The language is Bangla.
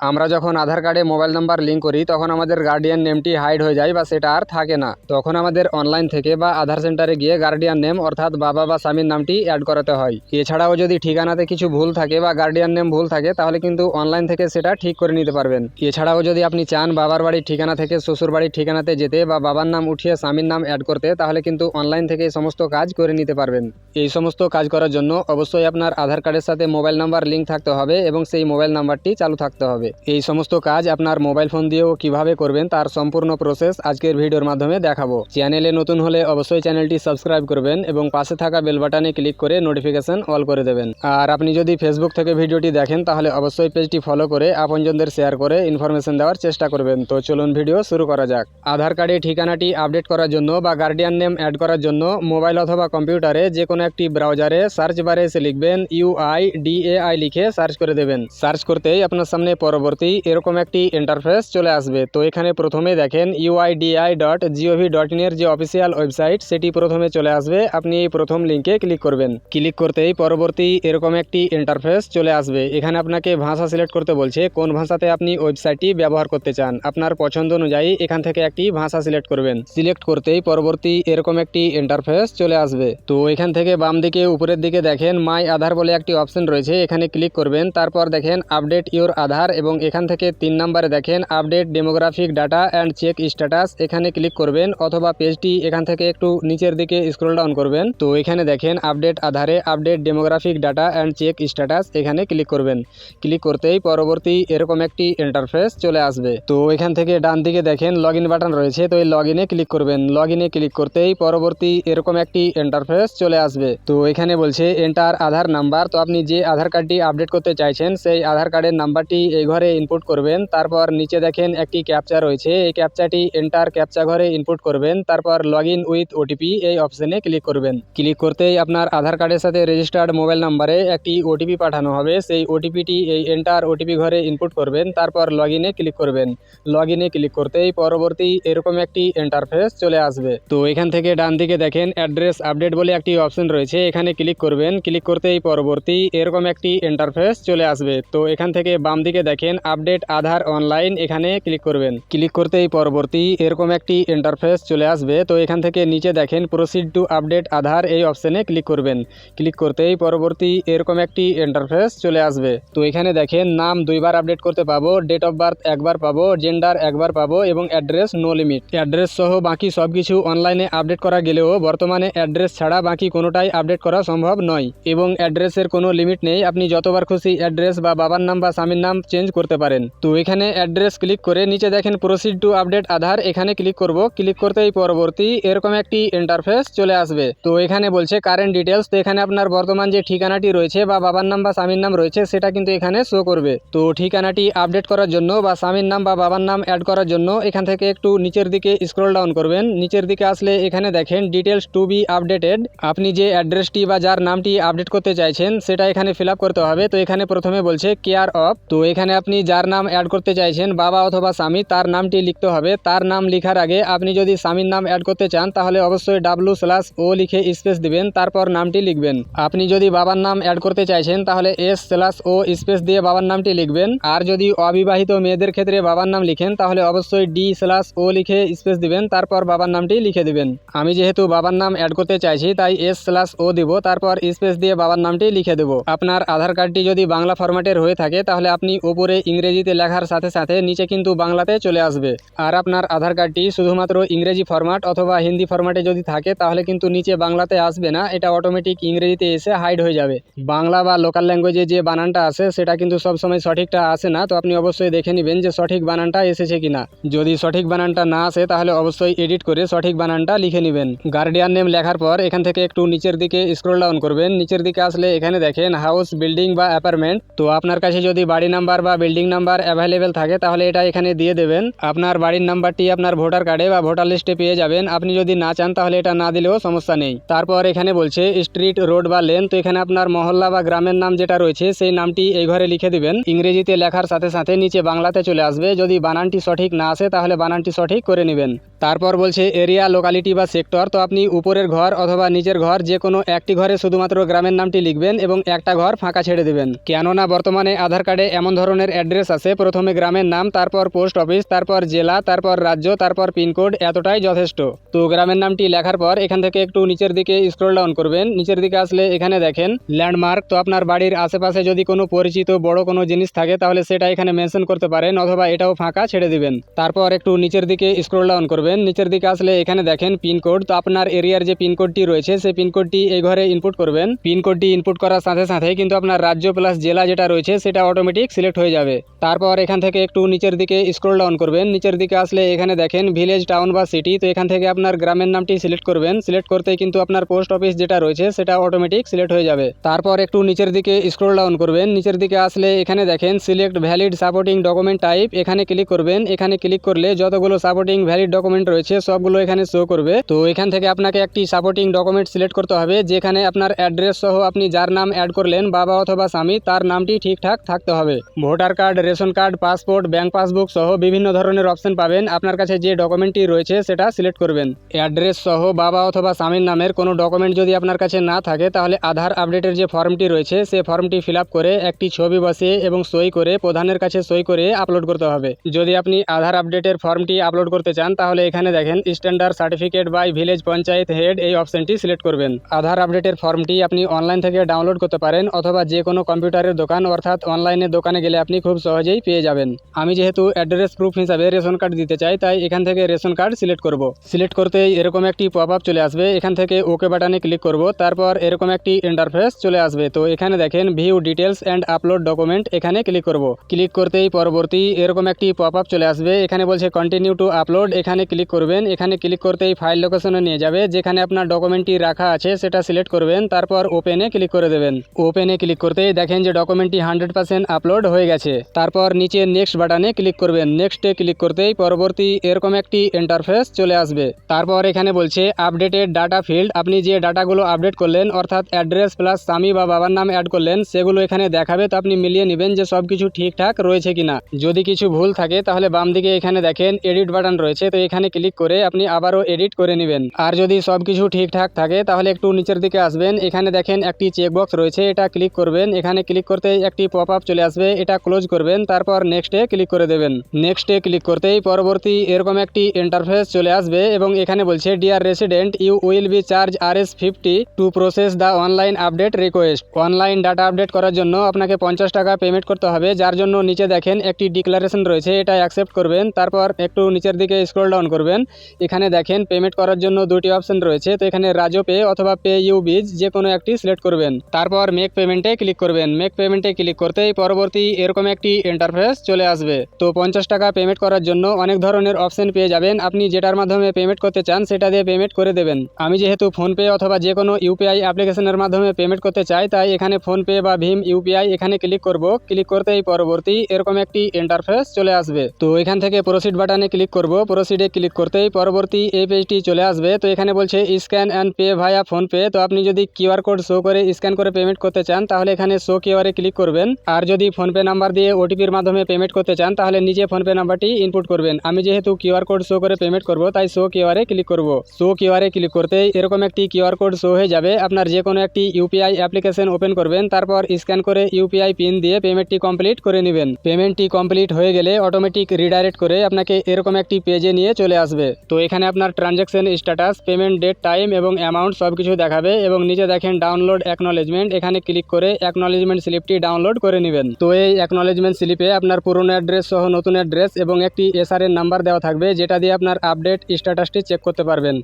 আমরা যখন আধার কার্ডে মোবাইল নাম্বার লিঙ্ক করি, তখন আমাদের গার্ডিয়ান নেমটি হাইড হয়ে যায় বা সেটা আর থাকে না। তখন আমাদের অনলাইন থেকে বা আধার সেন্টারে গিয়ে গার্ডিয়ান নেম অর্থাৎ বাবা বা স্বামীর নামটি অ্যাড করাতে হয়। এছাড়াও যদি ঠিকানাতে কিছু ভুল থাকে বা গার্ডিয়ান নেম ভুল থাকে, তাহলে কিন্তু অনলাইন থেকে সেটা ঠিক করে নিতে পারবেন। এছাড়াও যদি আপনি চান বাবার বাড়ির ঠিকানা থেকে শ্বশুর বাড়ির ঠিকানাতে যেতে বা বাবার নাম উঠিয়ে স্বামীর নাম অ্যাড করতে, তাহলে কিন্তু অনলাইন থেকে এই সমস্ত কাজ করে নিতে পারবেন। এই সমস্ত কাজ করার জন্য অবশ্যই আপনার আধার কার্ডের সাথে মোবাইল নাম্বার লিঙ্ক থাকতে হবে এবং সেই মোবাইল নাম্বারটি চালু থাকতে হবে। এই সমস্ত কাজ আপনার মোবাইল ফোন দিয়েও কীভাবে করবেন তার সম্পূর্ণ প্রসেস আজকের ভিডিওর মাধ্যমে দেখাবো। চ্যানেলে নতুন হলে অবশ্যই চ্যানেলটি সাবস্ক্রাইব করবেন এবং পাশে থাকা বেল বাটনে ক্লিক করে নোটিফিকেশন অল করে দেবেন। আর আপনি যদি ফেসবুক থেকে ভিডিওটি দেখেন, তাহলে অবশ্যই পেজটি ফলো করে আপনজনদের শেয়ার করে ইনফরমেশন দেওয়ার চেষ্টা করবেন। তো চলুন ভিডিও শুরু করা যাক। আধার কার্ডে ঠিকানাটি আপডেট করার জন্য বা গার্ডিয়ান নেম অ্যাড করার জন্য মোবাইল অথবা কম্পিউটারে যে কোনো একটি ব্রাউজারে সার্চ বারে এসে লিখবেন ইউআই ডিএআই লিখে সার্চ করে দেবেন। সার্চ করতেই আপনার সামনে পরবর্তী এরকম একটি ইন্টারফেস চলে আসবে। তো এখানে প্রথমে দেখেন ইউআইডিআই ডট জিওভি ডট ইনের যে অফিসিয়াল ওয়েবসাইট সেটি প্রথমে চলে আসবে। আপনি এই প্রথম লিঙ্কে ক্লিক করবেন। ক্লিক করতেই পরবর্তী এরকম একটি ইন্টারফেস চলে আসবে। এখানে আপনাকে ভাষা সিলেক্ট করতে বলছে, কোন ভাষাতে আপনি ওয়েবসাইটটি ব্যবহার করতে চান। আপনার পছন্দ অনুযায়ী এখান থেকে একটি ভাষা সিলেক্ট করবেন। সিলেক্ট করতেই পরবর্তী এরকম একটি ইন্টারফেস চলে আসবে। তো এখান থেকে বাম দিকে, উপরের দিকে দেখেন মাই আধার বলে একটি অপশন রয়েছে। এখানে ক্লিক করবেন। তারপর দেখেন আপডেট ইওর আধার এবং এখান থেকে তিন নম্বরে দেখেন update demographic data and check status এখানে ক্লিক করবেন অথবা পেজটি এখান থেকে একটু নিচের দিকে স্ক্রল ডাউন করবেন। তো এখানে দেখেন আপডেট আধারে update demographic data and check status এখানে ক্লিক করবেন। ক্লিক করতেই পরবর্তী এরকম একটি ইন্টারফেস চলে আসবে। তো এখান থেকে ডান দিকে দেখেন লগ বাটন রয়েছে। তো এই লগ ক্লিক করবেন। লগ ক্লিক করতেই পরবর্তী এরকম একটি ইন্টারফেস চলে আসবে। তো এখানে বলছে এন্টার আধার নাম্বার তো আপনি যে আধার কার্ডটি আপডেট করতে চাইছেন, সেই আধার কার্ডের নাম্বারটি এই ঘরে ইনপুট করবেন। তারপর নিচে দেখেন একটি ক্যাপচা রয়েছে। এই ক্যাপচাটি এন্টার ক্যাপচা ঘরে ইনপুট করবেন। তারপর লগ ইন উইথ ওটিপি এই অপশনে ক্লিক করবেন। ক্লিক করতেই আপনার আধার কার্ডের সাথে রেজিস্টার্ড মোবাইল নাম্বারে একটি ওটিপি পাঠানো হবে। সেই ওটিপিটি এই এন্টার ওটিপি ঘরে ইনপুট করবেন। তারপর লগ ইনে ক্লিক করবেন। লগ ইনে ক্লিক করতেই পরবর্তী এরকম একটি ইন্টারফেস চলে আসবে। তো এখান থেকে ডান দিকে দেখেন অ্যাড্রেস আপডেট বলে একটি অপশন রয়েছে। এখানে ক্লিক করবেন। ক্লিক করতেই পরবর্তী এরকম একটি ইন্টারফেস চলে আসবে। তো এখান থেকে বাম দিকে দেখেন আপডেট আধার অনলাইন এখানে ক্লিক করবেন। ক্লিক করতেই পরবর্তী এরকম একটি ইন্টারফেস চলে আসবে। তো এখান থেকে নিচে দেখেন প্রসিড টু আপডেট আধার এই অপশনে ক্লিক করবেন। ক্লিক করতেই পরবর্তী এরকম একটি ইন্টারফেস চলে আসবে। তো এখানে দেখেন নাম দুইবার আপডেট করতে পাবো ডেট অফ বার্থ একবার পাবো জেন্ডার একবার পাবো এবং অ্যাড্রেস নো লিমিট অ্যাড্রেস সহ বাকি সব কিছু অনলাইনে আপডেট করা গেলেও বর্তমানে অ্যাড্রেস ছাড়া বাকি কোনোটাই আপডেট করা সম্ভব নয়। এবং অ্যাড্রেসের কোনো লিমিট নেই। আপনি যতবার খুশি অ্যাড্রেস বা বাবার নাম বা স্বামীর নাম চেঞ্জ করতে পারেন। তো এখানে অ্যাড্রেস ক্লিক করে নিচে দেখেন প্রসিড টু আপডেট আধার। এখানে ক্লিক করব। ক্লিক করতেই পরবর্তী এরকম একটি ইন্টারফেস চলে আসবে। তো এখানে বলছে কারেন্ট ডিটেলস তো এখানে আপনার বর্তমান যে ঠিকানাটি রয়েছে বা বাবার নাম বা স্বামীর নাম রয়েছে, সেটা কিন্তু এখানে শো করবে। তো ঠিকানাটি আপডেট করার জন্য বা স্বামীর নাম বা বাবার নাম অ্যাড করার জন্য এখান থেকে একটু নিচের দিকে স্ক্রল ডাউন করবেন। নিচের দিকে আসলে এখানে দেখেন ডিটেলস টু বি আপডেটেড আপনি যে অ্যাড্রেসটি বা যার নামটি আপডেট করতে চাইছেন, সেটা এখানে ফিল করতে হবে। তো এখানে প্রথমে বলছে কেয়ার অফ তো এখানে আপনি যার নাম অ্যাড করতে চাইছেন, বাবা অথবা স্বামী, তার নামটি লিখতে হবে। তার নাম লিখার আগে আপনি যদি স্বামীর নাম অ্যাড করতে চান, তাহলে অবশ্যই ডাব্লু স্ল্যাশ ও লিখে স্পেস দিবেন, তারপর নামটি লিখবেন। আপনি যদি বাবার নাম অ্যাড করতে চাইছেন, তাহলে এস স্ল্যাশ ও স্পেস দিয়ে বাবার নামটি লিখবেন। আর যদি অবিবাহিত মেয়েদের ক্ষেত্রে বাবার নাম লিখেন, তাহলে অবশ্যই ডি স্ল্যাশ ও লিখে স্পেস দিবেন, তারপর বাবার নামটি লিখে দিবেন। আমি যেহেতু বাবার নাম অ্যাড করতে চাইছি, তাই এস স্ল্যাশ ও দিব, তারপর স্পেস দিয়ে বাবার নামটি লিখে দেব। আপনার আধার কার্ডটি যদি বাংলা ফরম্যাটের হয়ে থাকে, তাহলে আপনি উপরে ইংরেজিতে লেখার সাথে সাথে নিচে কিন্তু বাংলাতে চলে আসবে। আর আপনার আধার কার্ডটি শুধুমাত্র ইংরেজি ফরম্যাট অথবা হিন্দি ফরম্যাটে যদি থাকে, তাহলে কিন্তু নিচে বাংলাতে আসবে না, এটা অটোমেটিক ইংরেজিতে এসে হাইড হয়ে যাবে। বাংলা বা লোকাল ল্যাঙ্গুয়েজে যে বানানটা আসে সেটা কিন্তু সবসময় সঠিকটা আসে না, তো আপনি অবশ্যই দেখে নেবেন যে সঠিক বানানটা এসেছে কিনা। যদি সঠিক বানানটা না আসে, তাহলে অবশ্যই এডিট করে সঠিক বানানটা লিখে নেবেন। গার্ডিয়ান নেম লেখার পর এখান থেকে একটু নিচের দিকে স্ক্রল ডাউন করবেন। নিচের দিকে আসলে এখানে দেখেন হাউস বিল্ডিং বা অ্যাপার্টমেন্ট তো আপনার কাছে যদি বাড়ি নাম্বার বা বিল্ডিং নাম্বার অ্যাভেলেবেল থাকে, তাহলে এটা এখানে দিয়ে দেবেন। আপনার বাড়ির নাম্বারটি আপনার ভোটার কার্ডে বা ভোটার লিস্টে পেয়ে যাবেন। আপনি যদি না চান, তাহলে এটা না দিলেও সমস্যা নেই। তারপর এখানে বলছে স্ট্রিট রোড বা লেন তো এখানে আপনার মহল্লা বা গ্রামের নাম যেটা রয়েছে, সেই নামটি এই ঘরে লিখে দিবেন। ইংরেজিতে লেখার সাথে সাথে নিচে বাংলাতে চলে আসবে। যদি বানানটি সঠিক না আসে, তাহলে বানানটি সঠিক করে নেবেন। তারপর বলছে এরিয়া লোকালিটি বা সেক্টর তো আপনি উপরের ঘর অথবা নিচের ঘর যে কোনো একটি ঘরে শুধুমাত্র গ্রামের নামটি লিখবেন এবং একটা ঘর ফাঁকা ছেড়ে দেবেন। কেননা, বর্তমানে আধার কার্ডে এমন ধরনের গ্রামের অ্যাড্রেস আছে। প্রথমে গ্রামের নাম, তারপর পোস্ট অফিস, তারপর জেলা, তারপর রাজ্য, তারপর পিনকোড, এতটাই যথেষ্ট। তো গ্রামের নামটি লেখার পর এখান থেকে একটু নিচের দিকে স্ক্রল ডাউন করবেন। নিচের দিকে আসলে এখানে দেখেন ল্যান্ডমার্ক তো আপনার বাড়ির আশেপাশে যদি কোনো পরিচিত বড় কোনো জিনিস থাকে, তাহলে সেটা এখানে মেনশন করতে পারেন অথবা এটাও ফাঁকা ছেড়ে দিবেন। তারপর একটু নিচের দিকে স্ক্রল ডাউন করবেন। নিচের দিকে আসলে এখানে দেখেন পিনকোড। তো আপনার এরিয়ার যে পিনকোডটি রয়েছে, সেই পিনকোডটি এই ঘরে ইনপুট করবেন। পিনকোডটি ইনপুট করার সাথে সাথে কিন্তু আপনার রাজ্য প্লাস জেলা যেটা রয়েছে, সেটা অটোমেটিক সিলেক্ট হয়ে যাবে। তারপর এখান থেকে একটু নিচের দিকে স্ক্রল ডাউন করবেন। নিচের দিকে আসলে এখানে দেখেন ভিলেজ টাউন বা সিটি তো এখান থেকে আপনার গ্রামের নামটি সিলেক্ট করবেন। সিলেক্ট করতে কিন্তু আপনার পোস্ট অফিস যেটা রয়েছে সেটা অটোমেটিক সিলেক্ট হয়ে যাবে। তারপর একটু নিচের দিকে স্ক্রল ডাউন করবেন। নিচের দিকে আসলে এখানে দেখেন select valid supporting document type এখানে ক্লিক করবেন। এখানে ক্লিক করলে যতগুলো সাপোর্টিং ভ্যালিড ডকুমেন্ট রয়েছে সবগুলো এখানে শো করবে। তো এখান থেকে আপনাকে একটি সাপোর্টিং ডকুমেন্ট সিলেক্ট করতে হবে, যেখানে আপনার অ্যাড্রেস সহ আপনি যার নাম অ্যাড করলেন, বাবা অথবা স্বামী, তার নামটি ঠিকঠাক থাকতে হবে। Voter card, ration card, passport bank passbook সহ বিভিন্ন ধরনের অপশন পাবেন। আপনার কাছে যে ডকুমেন্টটি রয়েছে সেটা সিলেক্ট করবেন। অ্যাড্রেস সহ বাবা অথবা স্বামীর নামের কোনো ডকুমেন্ট যদি আপনার কাছে না থাকে, তাহলে আধার আপডেটের যে ফর্মটি রয়েছে, সে ফর্মটি ফিল করে একটি ছবি বসিয়ে এবং সই করে প্রধানের কাছে সই করে আপলোড করতে হবে। যদি আপনি আধার আপডেটের ফর্মটি আপলোড করতে চান, তাহলে এখানে দেখেন, standard certificate by village panchayat head এই অপশনটি সিলেক্ট করবেন। আধার আপডেটের ফর্মটি আপনি অনলাইন থেকে ডাউনলোড করতে পারেন, অথবা যে কোনো কম্পিউটারের দোকান, অর্থাৎ অনলাইনে দোকানে গেলে আপনি খুব সহজেই পেয়ে যাবেন। আমি যেহেতু অ্যাড্রেস প্রুফ হিসাবে রেশন কার্ড দিতে চাই, তাই এখান থেকে রেশন কার্ড সিলেক্ট করব। সিলেক্ট করতেই এরকম একটি পপ আপ চলে আসবে। এখান থেকে ওকে বাটনে ক্লিক করব। তারপর এরকম একটি ইন্টারফেস চলে আসবে। তো এখানে দেখেন view details and upload document এখানে ক্লিক করব। ক্লিক করতেই পরবর্তী এরকম একটি পপ আপ চলে আসবে। এখানে বলছে কন্টিনিউ টু আপলোড এখানে ক্লিক করবেন। এখানে ক্লিক করতেই ফাইল লোকেশনে নিয়ে যাবে। যেখানে আপনার ডকুমেন্টটি রাখা আছে, সেটা সিলেক্ট করবেন। তারপর ওপেনে ক্লিক করে দেবেন। ওপেনে ক্লিক করতেই দেখেন যে ডকুমেন্টটি হান্ড্রেড পার্সেন্ট আপলোড হয়ে গেছে। তারপর নিচে নেক্সট বাটনে ক্লিক করবেন। নেক্সটে ক্লিক করতেই পরবর্তী এরকম একটি ইন্টারফেস চলে আসবে। তারপর এখানে বলছে আপডেটেড ডাটা ফিল্ড আপনি যে ডাটাগুলো আপডেট করলেন, অর্থাৎ অ্যাড্রেস প্লাস স্বামী বা বাবার নাম অ্যাড করলেন, সেগুলো এখানে দেখাবে তো আপনি মিলিয়ে নেবেন যে সব কিছু ঠিকঠাক রয়েছে কিনা। যদি কিছু ভুল থাকে, তাহলে বাম দিকে এখানে দেখেন এডিট বাটন রয়েছে। তো এখানে ক্লিক করে আপনি আবারও এডিট করে নেবেন। আর যদি সব কিছু ঠিকঠাক থাকে, তাহলে একটু নিচের দিকে আসবেন। এখানে দেখেন একটি চেকবক্স রয়েছে, এটা ক্লিক করবেন। এখানে ক্লিক করতে একটি পপ আপ চলে আসবে। এটা ক্লোজ করবেন, তারপর নেক্সটে ক্লিক করে দেবেন। নেক্সটে ক্লিক করতেই পরবর্তী এরকম একটি ইন্টারফেস চলে আসবে এবং এখানে বলছে dear resident you will be charge R S fifty to process the online update request online data update করার জন্য আপনাকে পঞ্চাশ টাকা পেমেন্ট করতে হবে, যার জন্য নিচে দেখেন একটি ডিক্লারেশন রয়েছে, এটা অ্যাকসেপ্ট করবেন, তারপর একটু নিচের দিকে স্ক্রল ডাউন করবেন। এখানে দেখেন পেমেন্ট করার জন্য দুটি অপশন রয়েছে, তো এখানে রাজো পে অথবা পে ইউ বিজ যে কোনো একটি সিলেক্ট করবেন। তারপর মেক পেমেন্টে ক্লিক করবেন। মেক পেমেন্টে ক্লিক করতেই পরবর্তী এরকম একটি ইন্টারফেস চলে আসবে। তো পঞ্চাশ টাকা পেমেন্ট করার জন্য অনেক ধরনের অপশন পেয়ে যাবেন। আপনি যেটার মাধ্যমে পেমেন্ট করতে চান, সেটা দিয়ে পেমেন্ট করে দেবেন। আমি যেহেতু ফোনপে অথবা যে কোনো ইউপিআই অ্যাপ্লিকেশনের মাধ্যমে পেমেন্ট করতে চাই, তাই এখানে ফোনপে বা ভীম ইউপিআই এখানে ক্লিক করব। ক্লিক করতেই পরবর্তী এরকম একটি ইন্টারফেস চলে আসবে। তো এখান থেকে প্রসিড বাটনে ক্লিক করব। প্রসিডে ক্লিক করতেই পরবর্তী এই পেজটি চলে আসবে। তো এখানে বলছে scan and pay via PhonePe তো আপনি যদি কিউআর কোড শো করে স্ক্যান করে পেমেন্ট করতে চান, তাহলে এখানে শো কিউআরে ক্লিক করবেন। আর যদি ফোনপে নাম্বার দিয়ে ওটিপির মাধ্যমে পেমেন্ট করতে চান, তাহলে নিজে ফোনপে নাম্বারটি ইনপুট করবেন। আমি যেহেতু কিউআর কোড শো করে পেমেন্ট করব, তাই শো কিউআরে ক্লিক করব। শো কিউআরে ক্লিক করতেই এরকম একটি কিউআর কোড শো হয়ে যাবে। আপনার যে কোনো একটি ইউপিআই অ্যাপ্লিকেশন ওপেন করবেন, তারপর স্ক্যান করে ইউপিআই পিন দিয়ে পেমেন্টটি কমপ্লিট করে নেবেন। পেমেন্টটি কমপ্লিট হয়ে গেলে অটোমেটিক রিডাইরেক্ট করে আপনাকে এরকম একটি পেজে নিয়ে চলে আসবে। তো এখানে আপনার transaction status payment date time এবং অ্যামাউন্ট সব কিছু দেখাবে এবং নিচে দেখেন ডাউনলোড অ্যাকনলেজমেন্ট এখানে ক্লিক করে অ্যাকনলেজমেন্ট স্লিপটি ডাউনলোড করে নেবেন। তো এই অ্যাকনলেজমেন্ট স্লিপে আপনার পুরনো অ্যাড্রেস সহ নতুন অ্যাড্রেস এবং একটি এসআরএন নাম্বার দেওয়া থাকবে, যেটা দিয়ে আপনার আপডেট স্ট্যাটাসটি চেক করতে পারবেন।